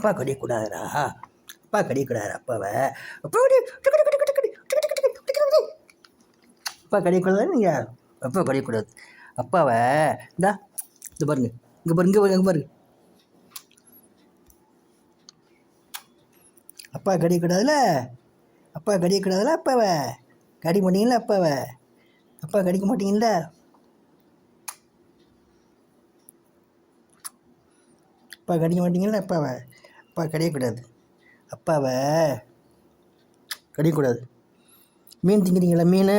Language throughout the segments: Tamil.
அப்பா கிடைக்கூடாதுடா அப்பா கிடைக்கூடாது அப்பாவை. அப்பா கிடைக்கூடாது நீங்கள் அப்பா கிடைக்கூடாது அப்பாவை இந்தா இது பாருங்க. இங்கே பாருங்க இங்கே பாருங்க பாருங்க. அப்பா கிடைக்கூடாதுல அப்பா கிடைக்கூடாதுல அப்பாவை? கடிக்க மாட்டீங்களா அப்பாவை? அப்பா கடிக்க மாட்டீங்களா அப்பா கடிக்க மாட்டீங்களா அப்பாவை? அப்பா கிடையக்கூடாது அப்பாவை கிடையக்கூடாது. மீன் திங்கிறீங்களா? மீன்?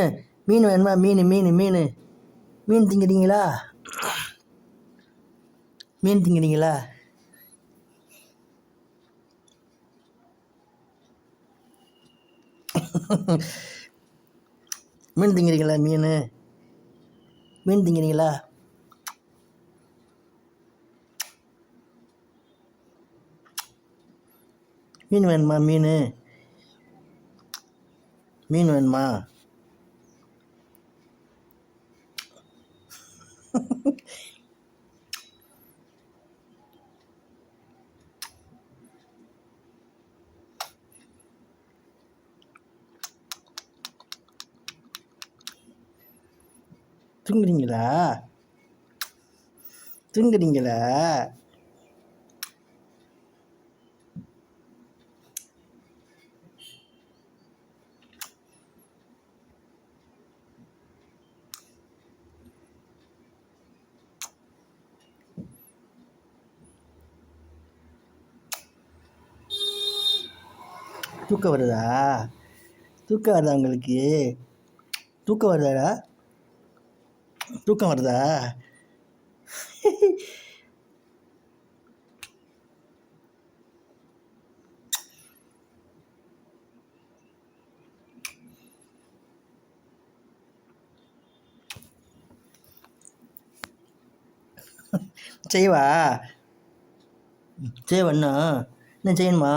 மீன் வேணுமா? மீன் மீன் மீன். மீன் திங்கிறீங்களா? மீன் திங்கிறீங்களா? மீன் திங்கிறீங்களா? மீன்? மீன் திங்கிறீங்களா? மீன் வேணுமா மீன்? மீன் வேணுமா? தூங்குறீங்களா? தூங்குறீங்களா? தூக்கம் வருதா? தூக்கம் வருதா உங்களுக்கு? தூக்கம் வருதாடா தூக்கம் வருதா? செய்வா? செய்வண்ணா என்ன செய்யணுமா?